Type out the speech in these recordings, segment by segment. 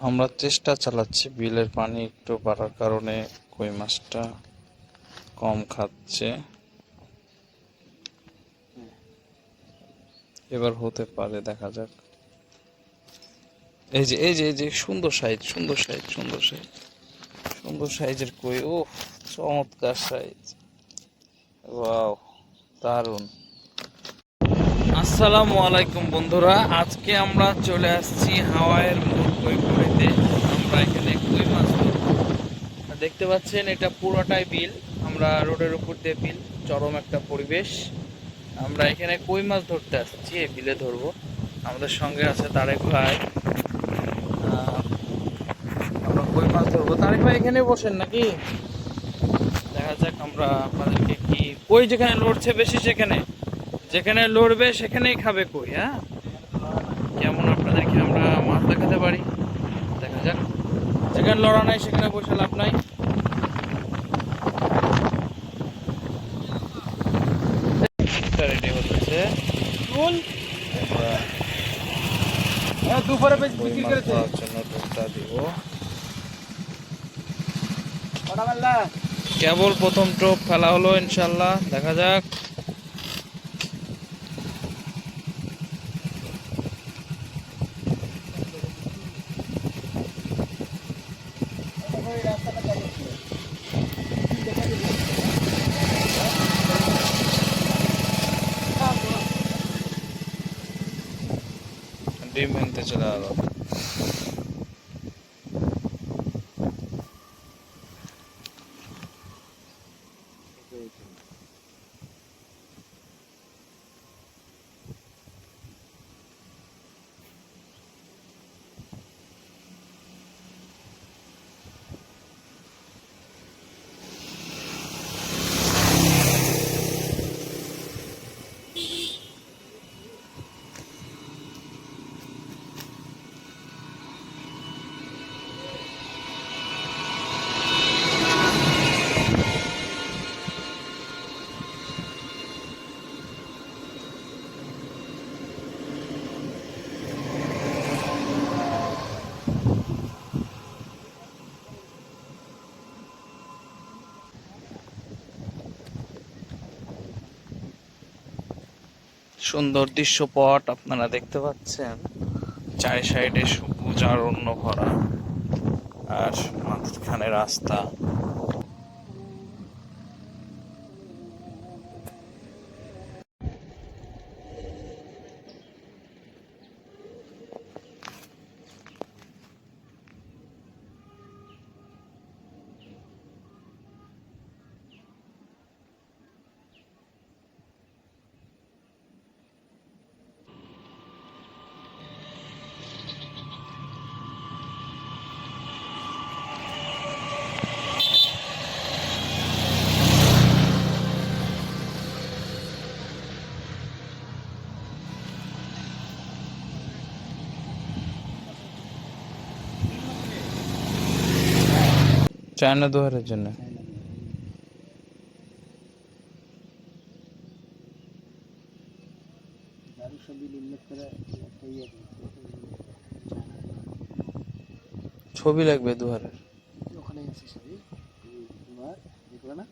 আমরা চেষ্টা চালাচ্ছি, বিলের পানি একটু বাড়ার কারণে কই মাছটা কম খাচ্ছে। এবার হতে পারে, দেখা যাক। এই যে এই যে এই যে, সুন্দর সাইজ সুন্দর সাইজ সুন্দর সাইজ। সুন্দর সাইজের কই ও চমৎকার সাইজ। ওয়াও দারুণ আসসালামু আলাইকুম বন্ধুরা, আজকে আমরা চলে আসছি হাওয়াইয়ের মূল কই আমরা এখানে কই মাছ ধরবো। দেখতে পাচ্ছেন, এটা পুরোটাই বিল। আমরা রোডের উপর দিয়ে বিল, চরম একটা পরিবেশ। আমরা এখানে কই মাছ ধরতে আসছি? এই বিলে ধরবো। আমাদের সঙ্গে আছে তারেক ভাই। আমরা কই মাছ ধরবো? তারেক ভাই, এখানে বসেন নাকি? দেখা যাক আমরা আপনাদেরকে কি, কই যেখানে লড়ছে বেশি সেখানে? যেখানে লড়বে সেখানেই খাবে কই হ্যাঁ? কেমন আপনাদেরকে আমরা মাছ দেখাতে পারি? যাক যেখানে লড়া নাই সেখানে বসে লাভ নাই। রেডি হচ্ছে। দুপুরে বিক্রি করেছে। মারলা কেবল প্রথম টোপ ফেলা হলো ইনশাল্লাহ দেখা যাক। ডিম ভাঙতে চলে গেল সুন্দর দৃশ্যপট আপনারা দেখতে পাচ্ছেন। চারি সাইডে সবুজ আর অন্য ভরা আর মাঝখানে রাস্তা। চায়না দোহারের জন্য। ছবি লাগবে দুহারের। ওখানে আছে তোমার দেখবে না?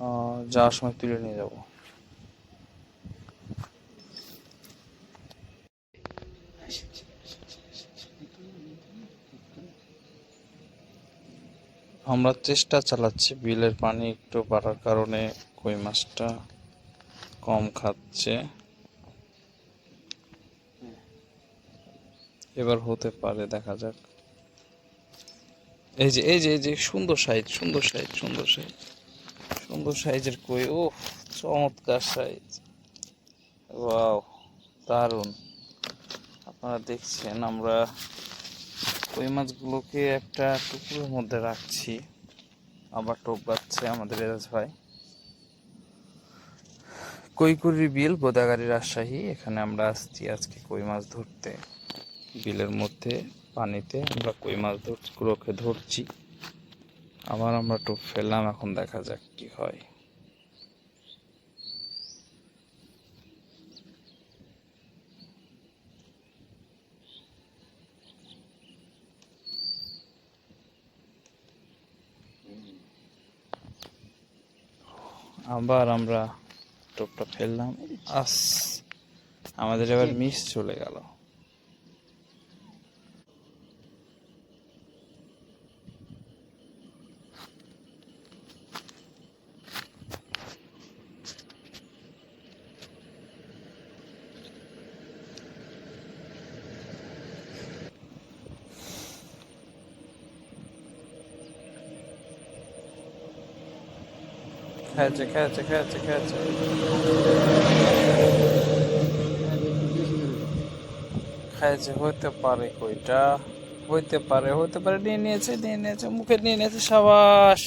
আহ, যাওয়ার সময় তুলে নিয়ে যাব। আমরা চেষ্টা চালাচ্ছি, বিলের পানি একটু বাড়ার কারণে কই মাছটা কম খাচ্ছে। এবার হতে পারে, দেখা যাক। এই যে এই যে এই যে, সুন্দর সাইজ সুন্দর সাইজ সুন্দর সাইজ, সুন্দর সাইজের কই ও চমৎকার সাইজ। ওয়াও দারুণ আপনারা দেখছেন, আমরা কই মাছগুলোকে একটা টুকরোর মধ্যে রাখছি। আবার টোপ বাচ্ছে আমাদের এরাজ ভাই। কৈকুরি বিল গোদাগাড়ি রাজশাহী, এখানে আমরা আসছি আজকে কই মাছ ধরতে। বিলের মধ্যে, পানিতে আমরা কই মাছ ধরগুলোকে ধরছি। আবার আমরা টোপ ফেললাম, এখন দেখা যাক কি হয়। আবার আমরা টোপটা ফেললাম। আস আমাদের এবার মিস চলে গেল। খেয়েছে খেয়েছে খেয়েছে খেয়েছে খাইছে হইতে পারে কইটা হইতে পারে হইতে পারে, নিয়ে নিয়েছে নিয়ে নিয়েছে, মুখে নিয়ে নিয়েছে, সাবাস।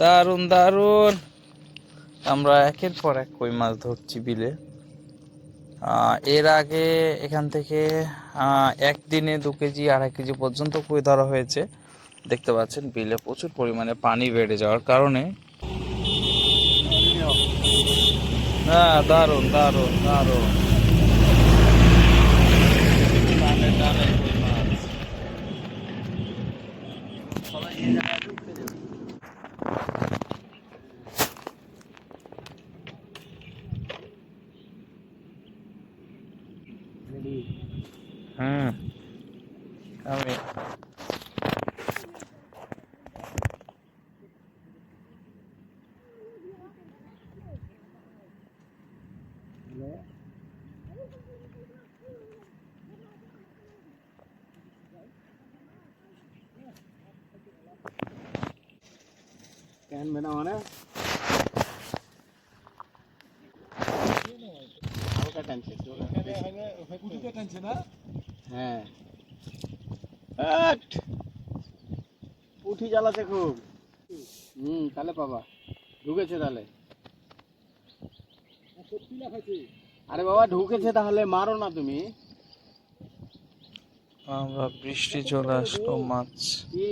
দারুণ দারুণ আমরা একের পর এক কই মাছ ধরছি বিলে। এর আগে এখান থেকে একদিনে দু কেজি, আড়াই কেজি পর্যন্ত কই ধরা হয়েছে, দেখতে পাচ্ছেন, বিলে প্রচুর পরিমাণে পানি বেড়ে যাওয়ার কারণে হ্যাঁ দারুণ দারুণ দারুণ টানে টানে কই মাছ হুম আমি ক্যান বানাও না হালকা পুটিতে টানছে না হ্যাঁ। আট! জ্বালাতে খুব। হুম তাহলে পাবা। ঢুকেছে তাহলে। আরে বাবা ঢুকেছে তাহলে মারো না তুমি। আমরা বৃষ্টি চলে আসলো মাছ। কি?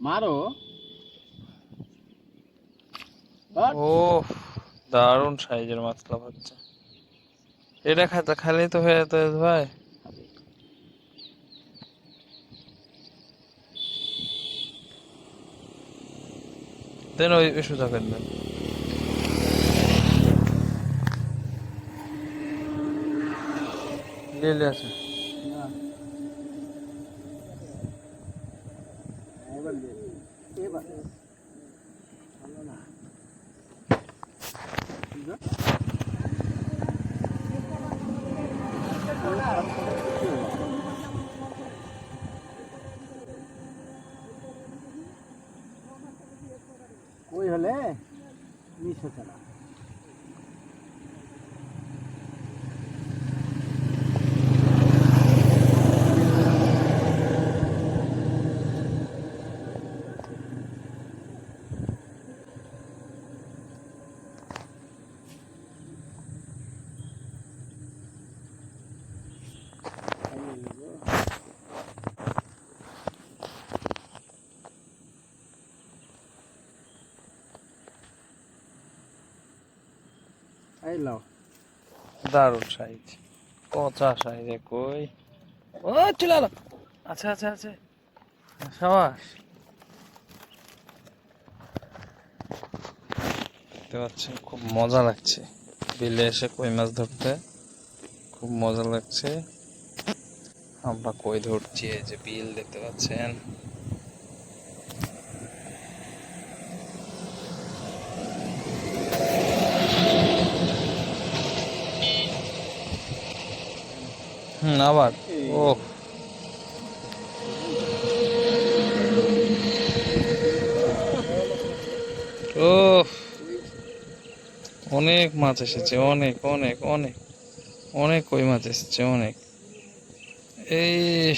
মারো! ও দারুণ সাইজের মাছলা বাচ্চা এটা খাতে খালি তো হয়ে যেত ভাই। দেন ওই ওই সুতা কেন দেন। লেলে আছে এবার এবার। না। কই হলে? মিস হচ্ছে না এই লাও। দারুণ সাইজ। পচা সাইজে কই? ও, চলে এলো। আচ্ছা আচ্ছা আচ্ছা সাবাস। দেখতে খুব মজা লাগছে। বিলে এসে কই মাছ ধরতে? খুব মজা লাগছে। আমরা কই ধরছি? এই যে বিল দেখতে পাচ্ছেন। আবার? ও। অনেক মাছ এসেছে অনেক অনেক অনেক। অনেক কই মাছ এসেছে অনেক। এই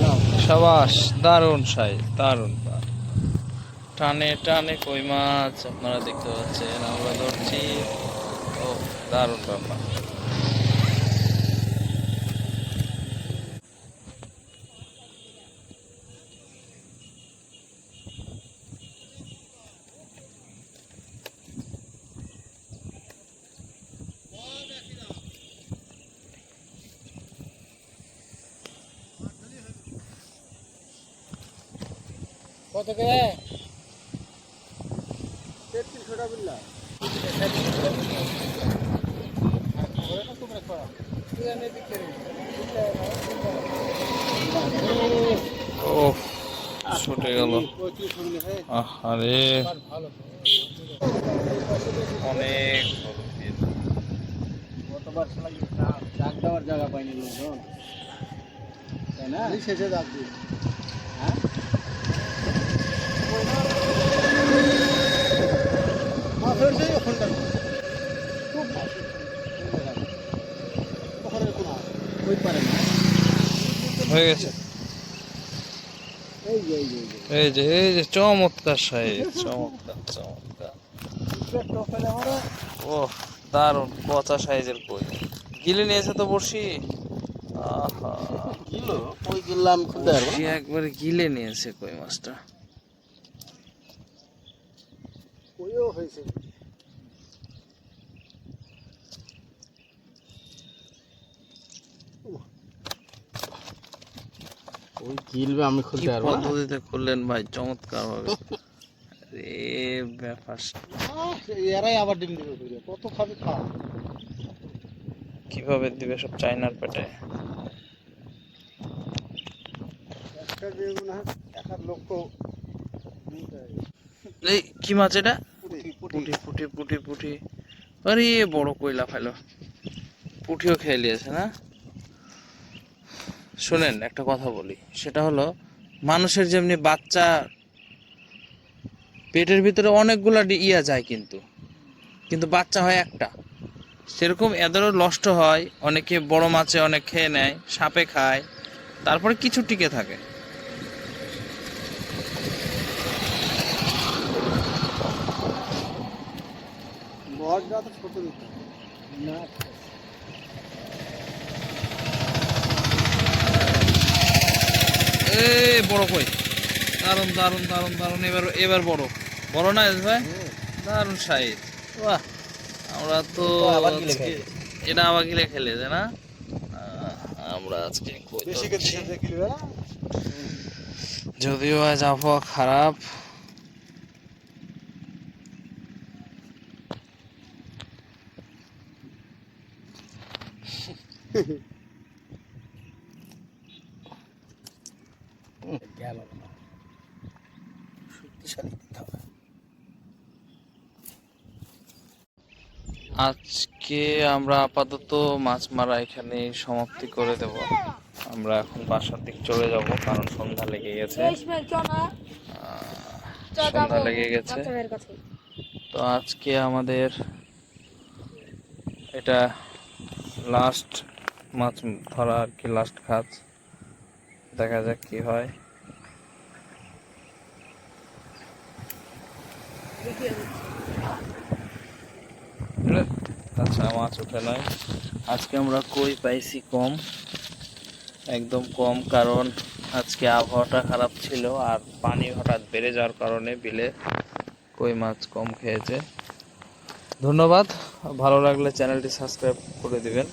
লাও সাবাস, দারুণ সাই দারুণ টানে টানে কই মাছ, আপনারা দেখতে পাচ্ছেন, আমরা ধরছি। ও, দারুণ ব্যাপার। কত করে? তেত্রিশশো টাকা বিল্লা। ছুটে গেল। আরে অনেক গতবার ডাক দেওয়ার জায়গা পাইনি লোকজন। তাই না? শেষে ডাক দিই হ্যাঁ মাছ হয়েছে ওখানটা খুব মাছ ওখানে কোনো ওই পারে না হয়ে গেছে। এই যে এই যে চমৎকার সাইজ চমৎকার চমৎকার। ও দারুণ পচা সাইজের কই। গিলে নিয়েছে তো বড়শি। আহা। ওই কিনলাম খুঁজতে পারব একবারে গিলে নিয়েছে কই মাছটা। ওইও হয়েছে। ওই গিলবে আমি খুলতে পারব না। পদ্ধতিতে করলেন ভাই? চমৎকার ভাবে রে ব্যাপার এরাই আবার ডিম দিবে কত খাবে খা। কীভাবে দিবে সব চাইনার পেটে? একটা যে মনে হয় একার লক্ষ্য এই কি মাছ এটা? পুটি পুটি পুটি পুটি। আরে, বড় কইলা ফেলো পুটিও খেয়ে নিয়েছে, না? শোনেন, একটা কথা বলি। সেটা হলো, মানুষের যেমনি বাচ্চা, পেটের ভিতরে অনেকগুলা ইয়া যায় কিন্তু। কিন্তু বাচ্চা হয় একটা। সেরকম এদেরও নষ্ট হয়, অনেকে বড় মাছে অনেক খেয়ে নেয়, সাপে খায়, তারপরে কিছু টিকে থাকে। বড়টা তো ছোট দিতে না। এ বড় কই? দারুণ দারুণ দারুণ দারুণ এবার এবার বড়। বড় না ভাই? দারুণ সাইজ। বাহ। আমরা তো এটা আবার গিলে খেলে। যে না? আহ, আমরা আজকে যদিও আজ আবহাওয়া খারাপ গেল না শক্তিশালী দিতে হবে আজকে আমরা আপাতত মাছ মারা এখানে সমাপ্তি করে দেব। আমরা এখন বাসার দিক চলে যাব কারণ সন্ধ্যা লেগে গেছে। সন্ধ্যা লেগে গেছে। তো আজকে আমাদের এটা লাস্ট মাছ ধরা আর কি লাস্ট কাজ। দেখা যাক কি হয়। আচ্ছা মাছ ওঠে নয় আজকে আমরা কই পাইছি কম? একদম কম, কারণ আজকে আবহাওয়াটা খারাপ ছিল আর পানি হঠাৎ বেড়ে যাওয়ার কারণে বিলে কই মাছ কম খেয়েছে। ধন্যবাদ, ভালো লাগলে চ্যানেলটি সাবস্ক্রাইব করে দিবেন।